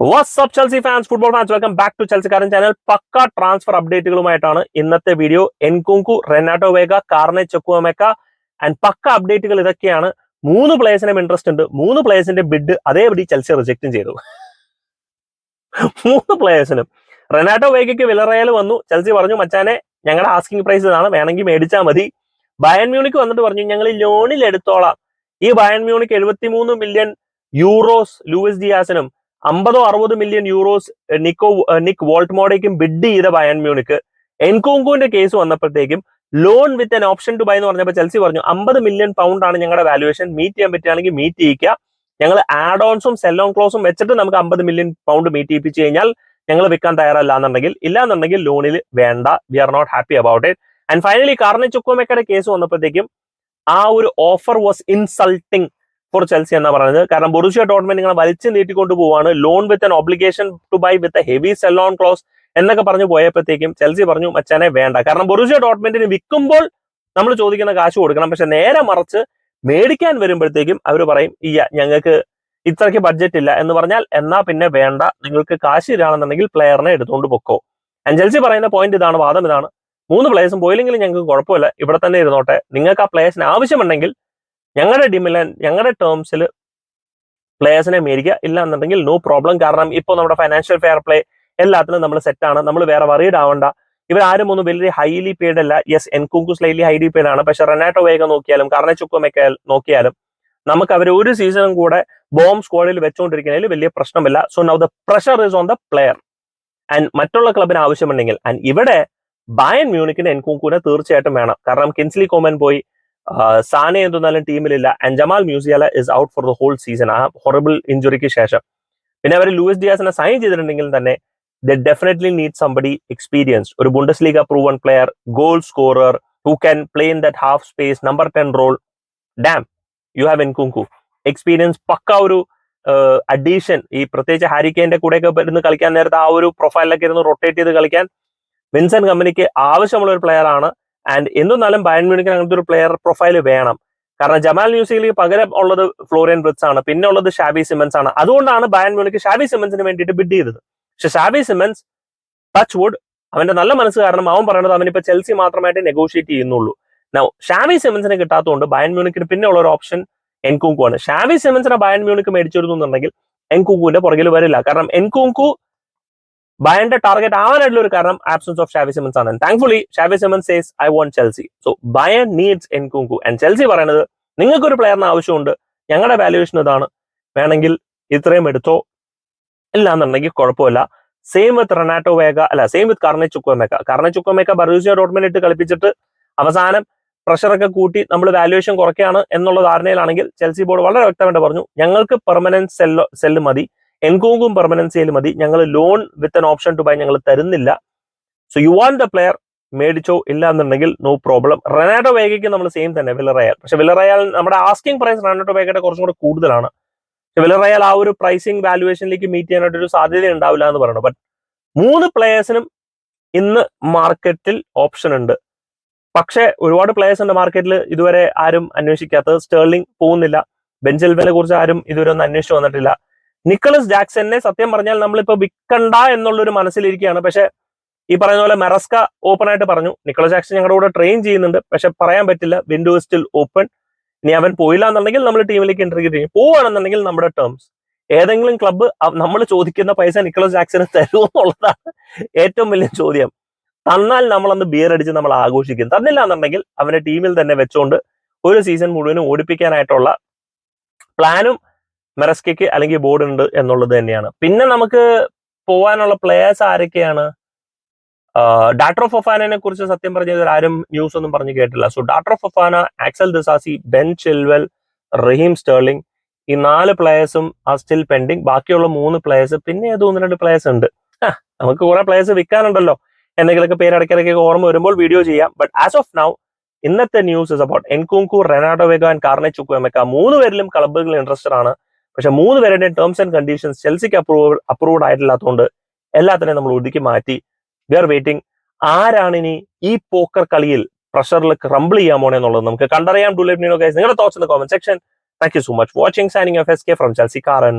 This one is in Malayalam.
WhatsApp Chelsea fans football fans welcome back to ചെൽസിക്കാരൻ channel pucca transfer അപ്ഡേറ്റുകളുമായിട്ടാണ് ഇന്നത്തെ വീഡിയോ എൻകുങ്കു റെനാട്ടോ വേഗ കാർണെ ചെക്കുവമേക്ക ആൻഡ് പക്ക അപ്ഡേറ്റുകൾ ഇതൊക്കെയാണ്. മൂന്ന് പ്ലേയേഴ്സിനും ഇൻട്രസ്റ്റ് ഉണ്ട്. മൂന്ന് പ്ലേയേഴ്സിന്റെ ബിഡ് അതേപടി ചെൽസി റിജക്റ്റും ചെയ്തു. മൂന്ന് പ്ലേയേഴ്സിനും റെനാട്ടോ വേഗയ്ക്ക് വിലറയൽ വന്നു. ചെൽസി പറഞ്ഞു മച്ചാനെ ഞങ്ങളുടെ ആസ്കിംഗ് പ്രൈസ് ഇതാണ്. വേണമെങ്കിൽ മേടിച്ചാൽ മതി. ബയൻ മ്യൂണിക്ക് വന്നിട്ട് പറഞ്ഞു ഞങ്ങൾ ലോണിൽ എടുത്തോളാം. ഈ ബയൻ മ്യൂണിക്ക് എഴുപത്തിമൂന്ന് മില്യൺ യൂറോസ് ലൂയിസ് ഡിയാസിനും അമ്പതോ അറുപത് മില്യൺ യൂറോസ് നിക്കോ നിക് വോൾട്ട്മോഡേക്കും ബിഡ് ചെയ്ത ബയൺ മ്യൂണിക്ക് എൻകോങ്കോന്റെ കേസ് വന്നപ്പോഴത്തേക്കും loan with an option to buy എന്ന് പറഞ്ഞപ്പോൾ ചെൽസി പറഞ്ഞു അമ്പത് മില്യൺ പൗണ്ട് ആണ് ഞങ്ങളുടെ വാല്യുവേഷൻ മീറ്റ് ചെയ്യാൻ പറ്റുകയാണെങ്കിൽ മീറ്റ് ചെയ്യിക്കുക. ഞങ്ങൾ ആഡ് ഓൺസും സെൽ ഓൺ ക്ലോസും വെച്ചിട്ട് നമുക്ക് അമ്പത് മില്യൺ പൗണ്ട് മീറ്റ് ചെയ്യിപ്പിച്ച് കഴിഞ്ഞാൽ ഞങ്ങൾ വിൽക്കാൻ തയ്യാറല്ല എന്നുണ്ടെങ്കിൽ ഇല്ലാന്നുണ്ടെങ്കിൽ ലോണിൽ വേണ്ട. We are not happy about it and finally Carney ചുക്കോമേക്കയുടെ case വന്നപ്പോഴത്തേക്കും ആ ഒരു offer was insulting for Chelsea എന്നാ പറയുന്നത്. കാരണം ബൊറുസിയ ഡോട്ട്മെന്റ് നിങ്ങളെ വലിച്ചു നീട്ടിക്കൊണ്ട് പോവാണ്. Loan with an obligation to buy with a heavy sell on clause എന്നൊക്കെ പറഞ്ഞു പോയപ്പോഴത്തേക്കും ചെൽസി പറഞ്ഞു അച്ഛനെ വേണ്ട. കാരണം ബൊറുസിയ ഡോട്ട്മെന്റിന് വിൽക്കുമ്പോൾ നമ്മൾ ചോദിക്കുന്ന കാശ് കൊടുക്കണം. പക്ഷെ നേരെ മറിച്ച് മേടിക്കാൻ വരുമ്പോഴത്തേക്കും അവർ പറയും ഇയ്യ ഞങ്ങൾക്ക് ഇത്രയ്ക്ക് ബഡ്ജറ്റ് ഇല്ല. എന്ന് പറഞ്ഞാൽ എന്നാ പിന്നെ വേണ്ട. നിങ്ങൾക്ക് കാശ് ഇല്ലാണെന്നുണ്ടെങ്കിൽ പ്ലെയറിനെ എടുത്തുകൊണ്ട് പൊക്കോ. ചെൽസി പറയുന്ന പോയിന്റ് ഇതാണ് വാദം ഇതാണ്. മൂന്ന് പ്ലേയേഴ്സും പോയില്ലെങ്കിലും ഞങ്ങൾക്ക് കുഴപ്പമില്ല. ഇവിടെ തന്നെ ഇരുന്നോട്ടെ. നിങ്ങൾക്ക് ആ പ്ലേയേഴ്സിന് ആവശ്യമുണ്ടെങ്കിൽ ഞങ്ങളുടെ ടീമിൽ ഞങ്ങളുടെ ടേംസിൽ പ്ലേയേഴ്സിനെ മേടിക്കുക ഇല്ല എന്നുണ്ടെങ്കിൽ നോ പ്രോബ്ലം കാരണം ഇപ്പോൾ നമ്മുടെ ഫൈനാൻഷ്യൽ ഫെയർ പ്ലേ എല്ലാത്തിനും നമ്മൾ സെറ്റാണ് നമ്മൾ വേറെ വറീഡ് ആവണ്ട. ഇവർ ആരും ഒന്നും വലിയ ഹൈലി പെയ്ഡ് അല്ല. Yes Nkunku slightly highly paid ആണ്. പക്ഷെ റെനാട്ടോ വേഗം നോക്കിയാലും കർണച്ചുക്കുമൊക്കെ നോക്കിയാലും നമുക്ക് അവർ ഒരു സീസണും കൂടെ ബോം സ്ക്വാഡിൽ വെച്ചുകൊണ്ടിരിക്കുന്നതിൽ വലിയ പ്രശ്നമില്ല. So now the pressure is on the player and മറ്റുള്ള ക്ലബിന് ആവശ്യമുണ്ടെങ്കിൽ ആൻഡ് ഇവിടെ ബയൻ മ്യൂണിക്കിന് എൻകുങ്കുവിനെ തീർച്ചയായിട്ടും വേണം. കാരണം കിൻസ്ലി കോമൻ പോയി സാനെ എന്തെന്നാലും ടീമിലില്ല. And Jamal Musiala is out for the whole season a horrible ഇഞ്ചുറിക്ക് ശേഷം. പിന്നെ അവർ ലൂയിസ് ഡിയാസിനെ സൈൻ ചെയ്തിട്ടുണ്ടെങ്കിൽ തന്നെ they definitely need somebody experience ഒരു Bundesliga proven player goal scorer who can play in that half space number ten role damn you have Nkunku experience പക്ക ഒരു അഡീഷൻ ഈ പ്രത്യേകിച്ച് ഹാരിക്കേന്റെ കൂടെയൊക്കെ ഇരുന്ന് കളിക്കാൻ നേരത്തെ ആ ഒരു പ്രൊഫൈലിലൊക്കെ ഇരുന്ന് റൊട്ടേറ്റ് ചെയ്ത് കളിക്കാൻ വിൻസെന്റ് കമ്പനിക്ക് ആവശ്യമുള്ള ഒരു പ്ലെയർ ആണ്. ആൻഡ് നാലും ബയൺ മ്യൂണിക്കിന് അങ്ങനത്തെ ഒരു പ്ലെയർ പ്രൊഫൈൽ വേണം. കാരണം ജമാൽ മ്യൂസിക്കിൽ പകരം ഉള്ളത് ഫ്ലോറിയൻ ബ്രിത്സ് ആണ്. പിന്നെ ഉള്ളത് ഷാബി സിമൻസ് ആണ്. അതുകൊണ്ടാണ് ബയൺ മ്യൂണിക്ക് ഷാബി സിമൻസിന് വേണ്ടിയിട്ട് ബിഡ് ചെയ്തത്. പക്ഷെ ഷാബി സിമൻസ് ടച്ച് വുഡ് അവന്റെ നല്ല മനസ്സ് കാരണം അവൻ പറയുന്നത് അവനിപ്പോ ചെൽസി മാത്രമായിട്ട് നെഗോഷിയേറ്റ് ചെയ്യുന്നുള്ളൂ. നൗ ഷാബി സിമൻസിനെ കിട്ടാത്തതുകൊണ്ട് ബയൻ മ്യൂണിക്കിന് പിന്നെ ഉള്ള ഒരു ഓപ്ഷൻ എൻകുങ്കു ആണ്. ഷാബി സിമൻസിനെ ബയൻ മ്യൂണിക്ക് മേടിച്ചിരുന്നുണ്ടെങ്കിൽ എൻകുങ്കുവിന്റെ പുറകിൽ വരില്ല. കാരണം എൻകുങ്കു ബയന്റെ ടാർഗറ്റ് ആവാനായിട്ടുള്ള ഒരു കാരണം ആബ്സൻസ് ഓഫ് ഷാവി സെമൻസ് ആണ്. Thankfully Xavi Simons says I want Chelsea so Bayern needs Nkunku and Chelsea പറയുന്നത് നിങ്ങൾക്ക് ഒരു പ്ലെയറിന് ആവശ്യമുണ്ട്. ഞങ്ങളുടെ വാല്യുവേഷൻ ഇതാണ്. വേണമെങ്കിൽ ഇത്രയും എടുത്തോ. ഇല്ല എന്നുണ്ടെങ്കിൽ കുഴപ്പമില്ല. സെയിം വിത്ത് റൊനാറ്റോ വേഗ അല്ല സെയിം വിത്ത് കർണ ചുക്കോമേക്ക കർണ ചുക്കോമേക്ക ബറൂസിയ ഡോട്ട്മെന്റ് ഇട്ട് കളിപ്പിച്ചിട്ട് അവസാനം പ്രഷറൊക്കെ കൂട്ടി നമ്മൾ വാല്യുവേഷൻ കുറയ്ക്കുകയാണ് എന്നുള്ള ധാരണയിലാണെങ്കിൽ ചെൽസി ബോർഡ് വളരെ വ്യക്തമായിട്ട് പറഞ്ഞു ഞങ്ങൾക്ക് പെർമനന്റ് സെല്ലോ സെല്ല് മതി. എൻകോങ്കും പെർമനൻസിയിൽ സെയിൽ മതി. ഞങ്ങൾ loan with an option to buy ഞങ്ങൾ തരുന്നില്ല. So you want the player മേടിച്ചോ ഇല്ല എന്നുണ്ടെങ്കിൽ നോ പ്രോബ്ലം റെനാഡോ വേഗയ്ക്ക് നമ്മൾ സെയിം തന്നെ വിലറയാൽ പക്ഷെ വിലറയാൽ നമ്മുടെ ആസ്കിംഗ് പ്രൈസ് റെനാഡോ വേഗയുടെ കുറച്ചും കൂടെ കൂടുതലാണ്. വിലറയാൽ ആ ഒരു പ്രൈസിംഗ് വാല്യുവേഷനിലേക്ക് മീറ്റ് ചെയ്യാനായിട്ട് ഒരു സാധ്യത ഉണ്ടാവില്ല എന്ന് പറയുന്നത് ബട്ട് മൂന്ന് പ്ലേയേഴ്സിനും ഇന്ന് മാർക്കറ്റിൽ ഓപ്ഷൻ ഉണ്ട്. പക്ഷെ ഒരുപാട് പ്ലേയേഴ്സ് ഉണ്ട് മാർക്കറ്റിൽ ഇതുവരെ ആരും അന്വേഷിക്കാത്തത്. സ്റ്റേർലിംഗ് പോകുന്നില്ല. ബെഞ്ചൽവനെ കുറിച്ച് ആരും ഇതുവരെ ഒന്നും അന്വേഷിച്ചു വന്നിട്ടില്ല. നിക്കലസ് ജാക്സനെ സത്യം പറഞ്ഞാൽ നമ്മളിപ്പോ വിൽക്കണ്ട എന്നുള്ളൊരു മനസ്സിലിരിക്കുകയാണ്. പക്ഷെ ഈ പറയുന്ന പോലെ മെറസ്ക ഓപ്പൺ ആയിട്ട് പറഞ്ഞു. നിക്കോളസ് ജാക്സൺ ഞങ്ങളുടെ കൂടെ ട്രെയിൻ ചെയ്യുന്നുണ്ട്. പക്ഷെ പറയാൻ പറ്റില്ല. വിൻഡോ സ്റ്റിൽ ഓപ്പൺ ഇനി അവൻ പോയില്ല എന്നുണ്ടെങ്കിൽ നമ്മൾ ടീമിലേക്ക് ഇന്റർവ്യൂ ചെയ്യും പോവുകയാണെന്നുണ്ടെങ്കിൽ നമ്മുടെ ടേംസ് ഏതെങ്കിലും ക്ലബ്ബ് നമ്മൾ ചോദിക്കുന്ന പൈസ നിക്കോളസ് ജാക്സന് തരുമോ എന്നുള്ളതാണ് ഏറ്റവും വലിയ ചോദ്യം. തന്നാൽ നമ്മൾ അന്ന് ബിയർ അടിച്ച് നമ്മൾ ആഘോഷിക്കും. തന്നില്ല എന്നുണ്ടെങ്കിൽ അവന്റെ ടീമിൽ തന്നെ വെച്ചുകൊണ്ട് ഒരു സീസൺ മുഴുവനും ഓടിപ്പിക്കാനായിട്ടുള്ള പ്ലാനും മെറസ്കയ്ക്ക് അല്ലെങ്കിൽ ബോർഡ് ഉണ്ട് എന്നുള്ളത് തന്നെയാണ്. പിന്നെ നമുക്ക് പോവാനുള്ള പ്ലേയേഴ്സ് ആരൊക്കെയാണ്? ഡാക്ടർ ഫൊഫാനെ കുറിച്ച് സത്യം പറഞ്ഞ ആരും ന്യൂസ് ഒന്നും പറഞ്ഞു കേട്ടില്ല so doctor Fofana Axel Disasi Ben Chilwell Raheem Sterling ഈ നാല് പ്ലേയേഴ്സും ആ സ്റ്റിൽ പെൻഡിങ് ബാക്കിയുള്ള മൂന്ന് പ്ലേയേഴ്സ് പിന്നെ ഏതോ ഒന്ന് രണ്ട് പ്ലേയേഴ്സ് ഉണ്ട്. നമുക്ക് കുറെ പ്ലേയേഴ്സ് വിൽക്കാനുണ്ടല്ലോ. എന്തെങ്കിലുമൊക്കെ പേര് ഇടയ്ക്കിടയ്ക്ക് ഓർമ്മ വരുമ്പോൾ വീഡിയോ ചെയ്യാം. ബട്ട് ആസ് ഓഫ് നൗ ഇന്നത്തെ news is about Nkunku Renato Veiga and Carney Chukwuemeka മൂന്ന് പേരിലും ക്ലബ്ബുകൾ ഇൻട്രസ്റ്റഡ് ആണ്. പക്ഷെ മൂന്ന് പേരുടെയും ടേംസ് ആൻഡ് കണ്ടീഷൻസ് ചെൽസിക്ക് അപ്രൂവ് അപ്രൂവ്ഡ് ആയിട്ടില്ലാത്തതുകൊണ്ട് എല്ലാത്തിനെയും നമ്മൾ ഒതുക്കി മാറ്റി. വി ആർ വെയിറ്റിംഗ് ആരാണ് ഇനി ഈ പോക്കർ കളിയിൽ പ്രഷറിൽ ക്രംബിൾ ചെയ്യാൻ പോണേ എന്നുള്ളത് നമുക്ക് കണ്ടറിയാം. Do let me know guys നിങ്ങളുടെ thoughts in the section thank you so much watching signing off S K from Chelsea കാറൻ